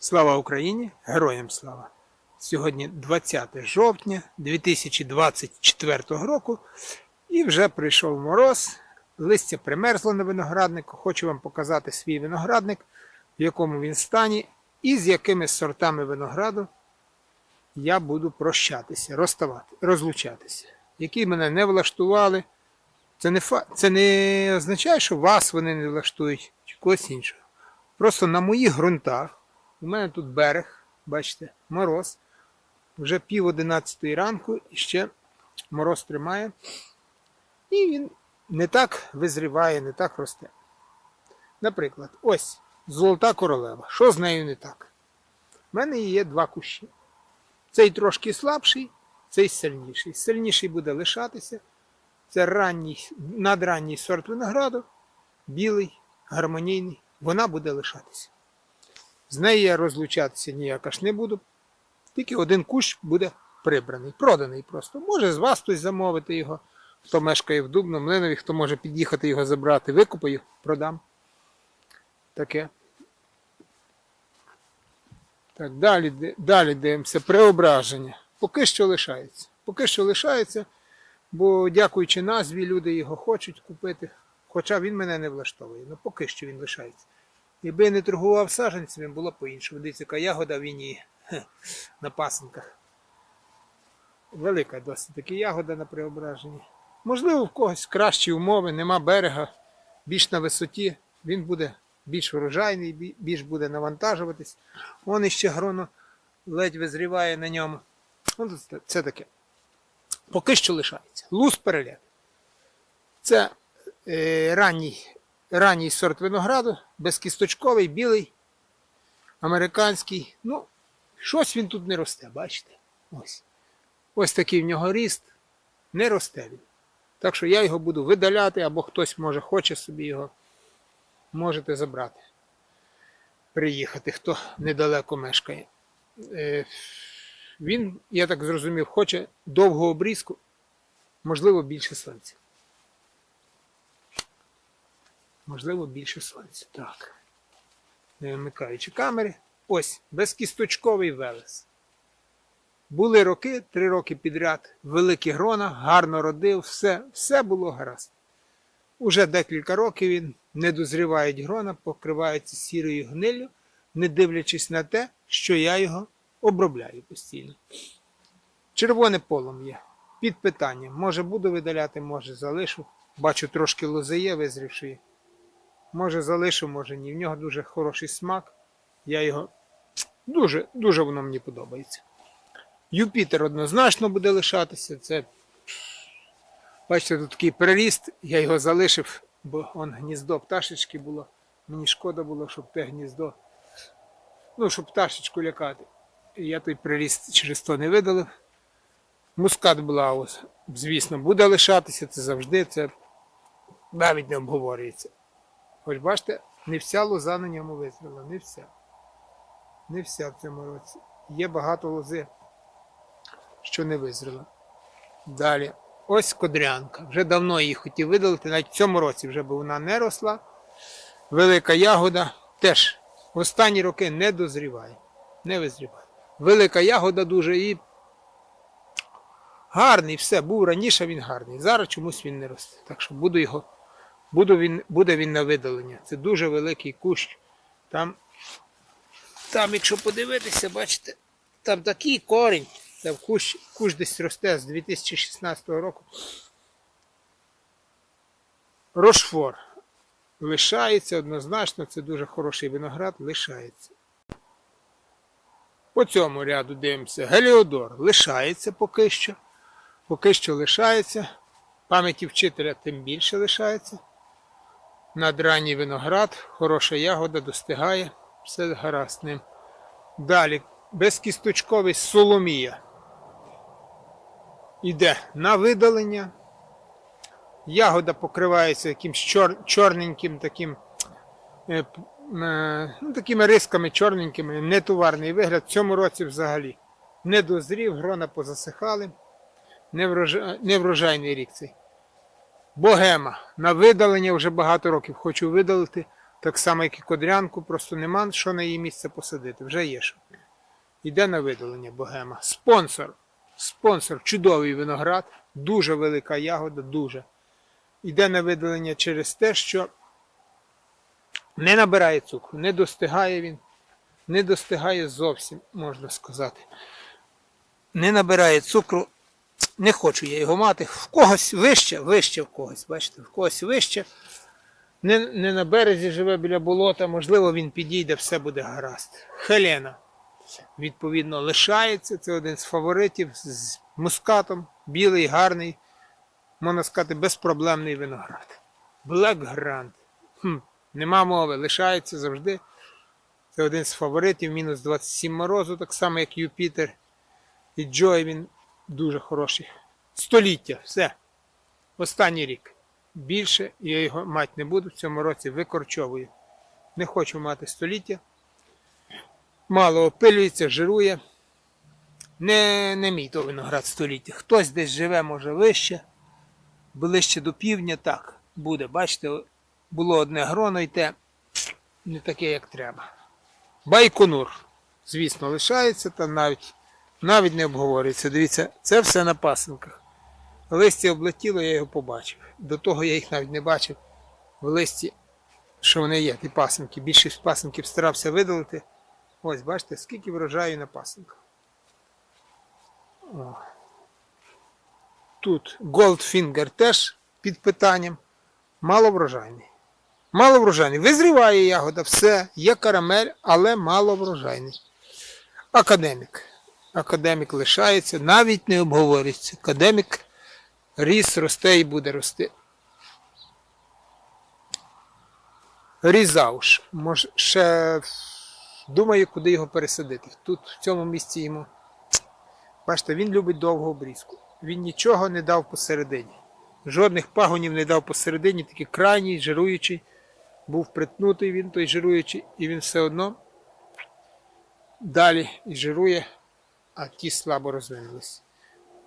Слава Україні! Героям слава! Сьогодні 20 жовтня 2024 року і вже прийшов мороз, листя примерзло на винограднику. Хочу вам показати свій виноградник, в якому він стані, і з якими сортами винограду я буду прощатися, розставати, розлучатися, які мене не влаштували. Це не, фа... це не означає, що вас вони не влаштують чи когось іншого. Просто на моїх ґрунтах, у мене тут берег, бачите, мороз. Вже пів одинадцятої ранку і ще мороз тримає. І він не так визріває, не так росте. Наприклад, ось золота королева. Що з нею не так? У мене є два кущі. Цей трошки слабший, цей сильніший. Сильніший буде лишатися. Це ранній, надранній сорт винограду, білий, гармонійний. Вона буде лишатися. З нею я розлучатися ніяк аж не буду. Тільки один кущ буде прибраний, проданий просто. Може з вас хтось замовити його, хто мешкає в Дубно, Млинові, хто може під'їхати його забрати, викупаю, продам. Таке. Так, далі, далі дивимося. Преображення. Поки що лишається. Поки що лишається, бо дякуючи назві, люди його хочуть купити. Хоча він мене не влаштовує. Ну поки що він лишається. Якби я не торгував саджанцями, було по-іншому. Дивіться, яка ягода в війні на пасинках. Велика досить таки ягода на преображенні. Можливо, в когось кращі умови, нема берега, більш на висоті, він буде більш врожайний, більш буде навантажуватись. Вон іще гроно ледь визріває на ньому. Ну, це, це таке. Поки що лишається. Луз переляк. Це е, ранній, ранній сорт винограду, безкісточковий, білий, американський. Ну, щось він тут не росте, бачите? Ось. Ось такий в нього ріст. Не росте він. Так що я його буду видаляти, або хтось може хоче собі його. Можете забрати. Приїхати, хто недалеко мешкає. Е, він, я так зрозумів, хоче довгу обрізку, можливо, більше сонця. Можливо, більше сонця. Так. Не вимикаючи камери. Ось, безкісточковий велес. Були роки, три роки підряд, великі грона, гарно родив, все, все було гаразд. Уже декілька років він не дозрівають грона, покриваються сірою гниллю, не дивлячись на те, що я його обробляю постійно. Червоне полум'я. Під питанням. Може буду видаляти, може залишу. Бачу, трошки лози є визрівшої. Може залишу, може ні. В нього дуже хороший смак. Я його дуже, дуже воно мені подобається. Юпітер однозначно буде лишатися. Це, бачите, тут такий переріст, я його залишив, бо он гніздо пташечки було. Мені шкода було, щоб те гніздо, ну, щоб пташечку лякати. Я той приріст через то не видалив. Мускат Блаус, звісно, буде лишатися, це завжди, це навіть не обговорюється. Хоч бачите, не вся лоза на ньому визріла, не вся. Не вся в цьому році. Є багато лози, що не визріла. Далі. Ось кодрянка. Вже давно її хотів видалити, навіть в цьому році вже бо вона не росла. Велика ягода теж в останні роки не дозріває. Не визріває. Велика ягода дуже і гарний, все, був раніше він гарний. Зараз чомусь він не росте. Так що буду його, буду він, буде він на видалення. Це дуже великий кущ. Там, там, якщо подивитися, бачите, там такий корінь. Там кущ, кущ десь росте з 2016 року. Рошфор. Лишається однозначно, це дуже хороший виноград, лишається. По цьому ряду дивимося. Геліодор лишається поки що. Поки що лишається. Пам'яті вчителя тим більше лишається. Надранній виноград, хороша ягода, достигає, все гаразд ним. Далі, безкісточковий соломія. Іде на видалення. Ягода покривається якимсь чор, чорненьким таким, е, е, ну, такими рисками чорненькими, нетоварний вигляд. В цьому році взагалі не дозрів, грона позасихали. Неврожа- Неврожайний рік цей. Богема. На видалення вже багато років хочу видалити, Так само, як і кодрянку, просто нема що на її місце посадити. Вже є що. Йде на видалення богема. Спонсор. Спонсор, чудовий виноград, дуже велика ягода, дуже. Йде на видалення через те, що не набирає цукру, не достигає він, не достигає зовсім, можна сказати. Не набирає цукру, не хочу я його мати. В когось вище, вище в когось, бачите, в когось вище. Не, не на березі живе біля болота, можливо, він підійде, все буде гаразд. Хелена, відповідно, лишається. Це один з фаворитів з мускатом, білий, гарний, можна сказати, безпроблемний виноград. Black Grand. Нема мови, лишається завжди. Це один з фаворитів, мінус 27 морозу, так само, як Юпітер. І Джой він дуже хороший. Століття, все. Останній рік. Більше я його мати не буду в цьому році викорчовую. Не хочу мати століття. Мало опилюється, жирує. Не, не мій то виноград століття. Хтось десь живе, може, вище, ближче до півдня, так, буде. Бачите, було одне гроно і не таке, як треба. Байконур, звісно, лишається, та навіть, навіть не обговорюється. Дивіться, це все на пасинках. Листя облетіло, я його побачив. До того я їх навіть не бачив. В листі, що вони є, ті пасинки. Більшість пасинків старався видалити. Ось, бачите, скільки врожаю на пасинках. О. Тут Goldfinger теж під питанням. Маловрожайний. Маловрожайний. Визріває ягода, все, є карамель, але маловрожайний. Академік. Академік лишається, навіть не обговорюється. Академік ріс, росте і буде рости. Різауш. Може, ще думаю, куди його пересадити. Тут, в цьому місці йому. Бачите, він любить довгу обрізку. Він нічого не дав посередині. Жодних пагонів не дав посередині, такий крайній, жируючий. Був притнутий він, той жируючий, і він все одно далі і жирує, а ті слабо розвинулись.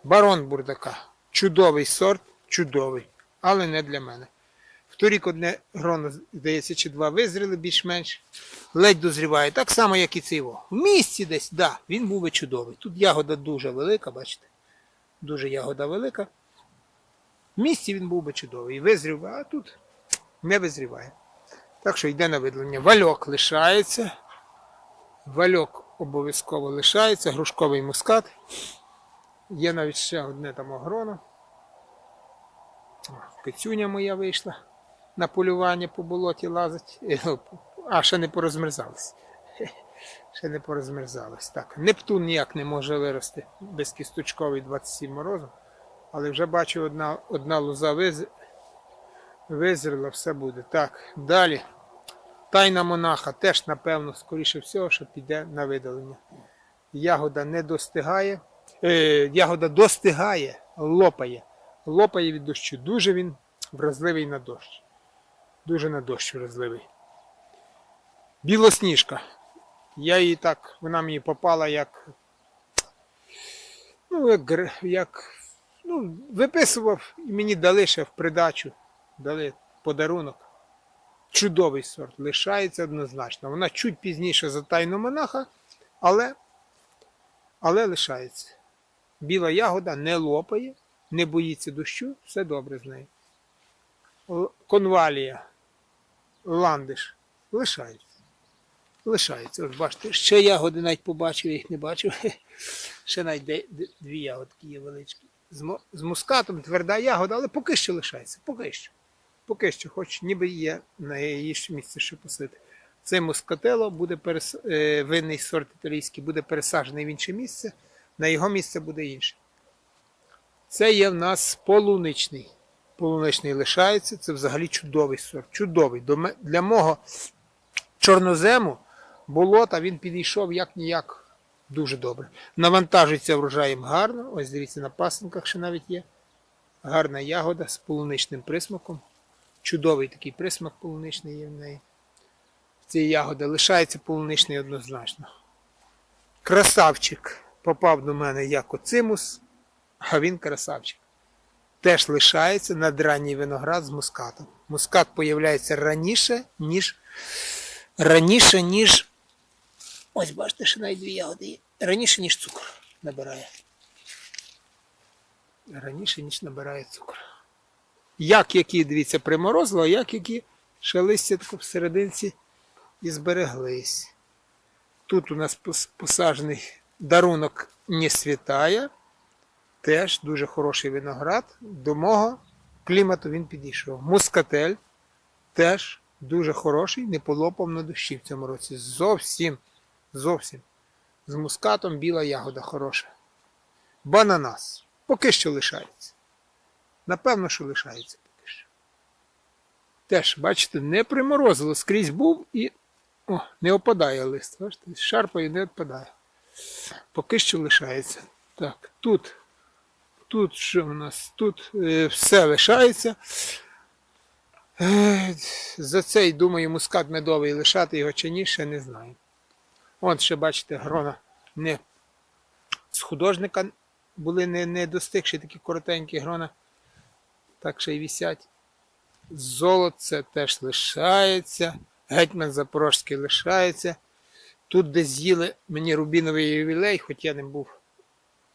Барон бурдака. Чудовий сорт, чудовий, але не для мене. Вторік одне гроно, здається, чи два визріли більш-менш. Ледь дозріває. Так само, як і цей во. В місці десь, так, да, він був би чудовий. Тут ягода дуже велика, бачите? Дуже ягода велика. В місці він був би чудовий. Визрів, а тут не визріває. Так що йде на видалення. Вальок лишається. Вальок обов'язково лишається, грушковий мускат. Є навіть ще одне там огроно. О, Пицюня моя вийшла на полювання по болоті лазить. Е, А, ще не порозмерзалась. Ще не порозмерзалась. Так, Нептун ніяк не може вирости безкісточковий 27 морозу. Але вже бачу, одна, одна лоза виз... все буде. Так, далі. Тайна монаха теж, напевно, скоріше всього, що піде на видалення. Ягода не достигає. Е, ягода достигає, лопає. Лопає від дощу. Дуже він вразливий на дощ. Дуже на дощ вразливий. Білосніжка. Я її так, вона мені попала як. Ну, як, як ну, виписував і мені дали ще в придачу. Дали подарунок. Чудовий сорт. Лишається однозначно. Вона чуть пізніше за тайну монаха, але, але лишається. Біла ягода не лопає, не боїться дощу, все добре з нею. Конвалія, ландиш лишається. Лишається. От бачите, ще ягоди навіть побачив, я їх не бачив. Ще навіть дві ягодки є величкі. З мускатом тверда ягода, але поки що лишається. Поки що. Поки що, хоч ніби є на її місце, що посити. Цей мускатело буде перес... е, винний сорт італійський, буде пересаджений в інше місце, на його місце буде інше. Це є в нас полуничний. Полуничний лишається, це взагалі чудовий сорт. Чудовий. Для мого чорнозему болота він підійшов як ніяк дуже добре. Навантажується врожаєм гарно. Ось дивіться, на пасинках ще навіть є. Гарна ягода з полуничним присмаком. Чудовий такий присмак полуничний є в неї. В Ці ягоди лишається полуничний однозначно. Красавчик попав до мене як оцимус, а він красавчик. Теж лишається надранній виноград з мускатом. Мускат появляється раніше, ніж. Раніше, ніж. Ось бачите, ще навіть дві ягоди є. Раніше, ніж цукор набирає. Раніше, ніж набирає цукор. Як які, дивіться, приморозило, а як які ще листя тако всерединці і збереглись. Тут у нас пос- посаджений дарунок не світає. Теж дуже хороший виноград. До мого клімату він підійшов. Мускатель теж дуже хороший, не полопав на дощі в цьому році. Зовсім, зовсім. З мускатом біла ягода хороша. Бананас. Поки що лишається. Напевно, що лишається поки що. Теж, бачите, не приморозило, скрізь був і о, не опадає лист. Бачите, шарпає не опадає. Поки що лишається. Так, тут, тут що у нас? Тут е, все лишається. Е, за цей, думаю, мускат медовий лишати його чи ні, ще не знаю. От ще бачите, грона не з художника були не, не достигші такі коротенькі грона. Так ще й вісять. Золоце теж лишається. Гетьман Запорожський лишається. Тут, де з'їли мені рубіновий ювілей, хоч я не був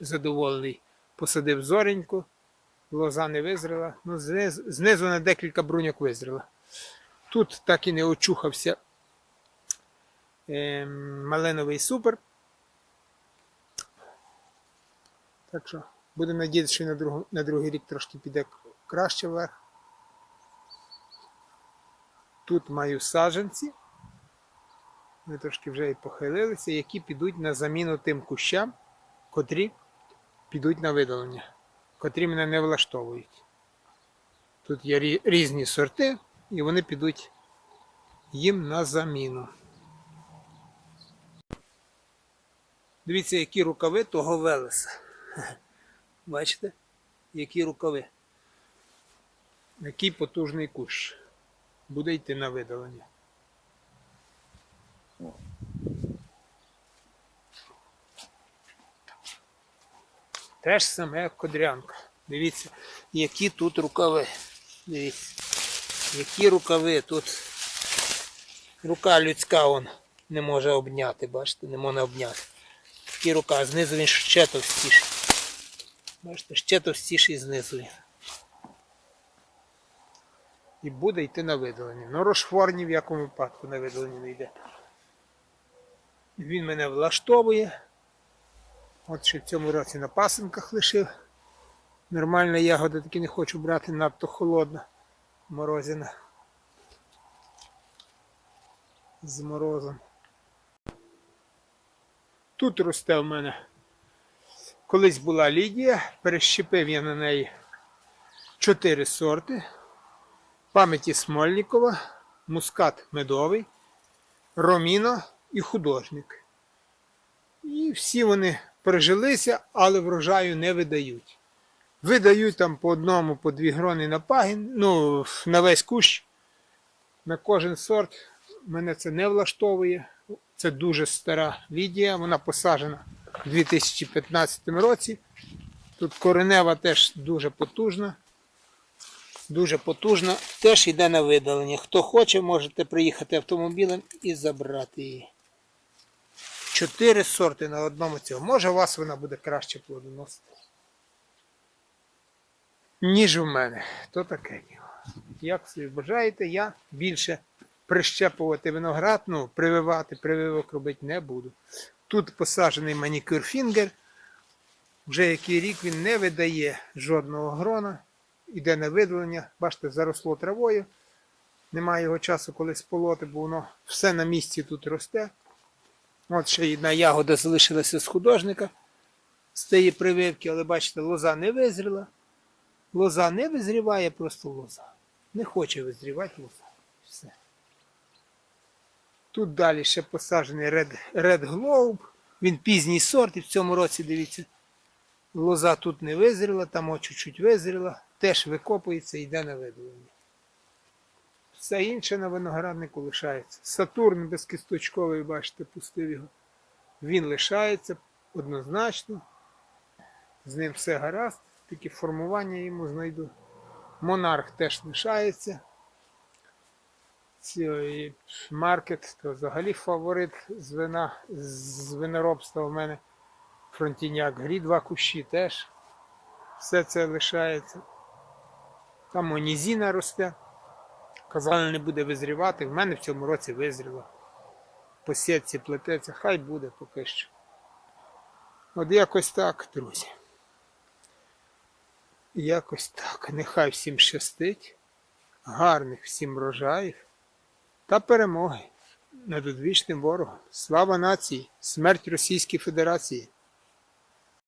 задоволений, посадив зореньку, лоза не визрела. Ну, знизу, знизу на декілька бруньок визрела. Тут так і не очухався ем, малиновий супер. Так що, будемо надіятися, що на, другу, на другий рік трошки піде краще вверх. Тут маю саджанці. Вони трошки вже і похилилися, які підуть на заміну тим кущам, котрі підуть на видалення, котрі мене не влаштовують. Тут є різні сорти, і вони підуть їм на заміну. Дивіться, які рукави того Велеса. Бачите? Які рукави. Який потужний кущ. Буде йти на видалення. Те ж саме як кодрянка. Дивіться, які тут рукави. Дивіться. Які рукави тут. Рука людська он не може обняти, бачите, не може обняти. Такі рука, знизу він ще товстіший. Бачите, ще товстіший знизу він. І буде йти на видалення. Ну, Рошфор ні в якому випадку на видалення не йде. Він мене влаштовує. От ще в цьому році на пасинках лишив. Нормальна ягода таки не хочу брати, надто холодна. Морозина. З морозом. Тут росте в мене. Колись була Лідія, перещепив я на неї чотири сорти. Пам'яті Смольникова, Мускат Медовий, Роміно і художник. І всі вони прижилися, але врожаю не видають. Видають там по одному, по дві грони на пагін, ну, на весь кущ, на кожен сорт. Мене це не влаштовує. Це дуже стара Лідія, вона посаджена у 2015 році. Тут коренева теж дуже потужна. Дуже потужна. Теж йде на видалення. Хто хоче, можете приїхати автомобілем і забрати її. Чотири сорти на одному цьому. Може, у вас вона буде краще плодоносити. Ніж у мене. То таке діло. Як собі бажаєте, я більше прищепувати виноград, ну, прививати, прививок робити не буду. Тут посаджений манікюр фінгер. Вже який рік він не видає жодного грона. Іде на видалення. Бачите, заросло травою. Немає його часу, коли сполоти, бо воно все на місці тут росте. От ще одна ягода залишилася з художника з тієї прививки, але бачите, лоза не визріла. Лоза не визріває, просто лоза. Не хоче визрівати лоза. Все. Тут далі ще посаджений Red, Red Globe. Він пізній сорт, і в цьому році, дивіться, лоза тут не визріла, там чуть-чуть визріла, теж викопується і йде на видалення. Все інше на винограднику лишається. Сатурн безкісточковий, бачите, пустив його. Він лишається однозначно. З ним все гаразд, тільки формування йому знайду. Монарх теж лишається. цієї маркет, то взагалі фаворит з вина, з виноробства в мене фронтіняк. Грі два кущі теж. Все це лишається. Там онізіна росте. Казали, не буде визрівати. В мене в цьому році визріло. По сітці плететься, хай буде поки що. От якось так, друзі. Якось так. Нехай всім щастить. Гарних всім врожаїв та перемоги над одвічним ворогом. Слава нації! Смерть Російській Федерації!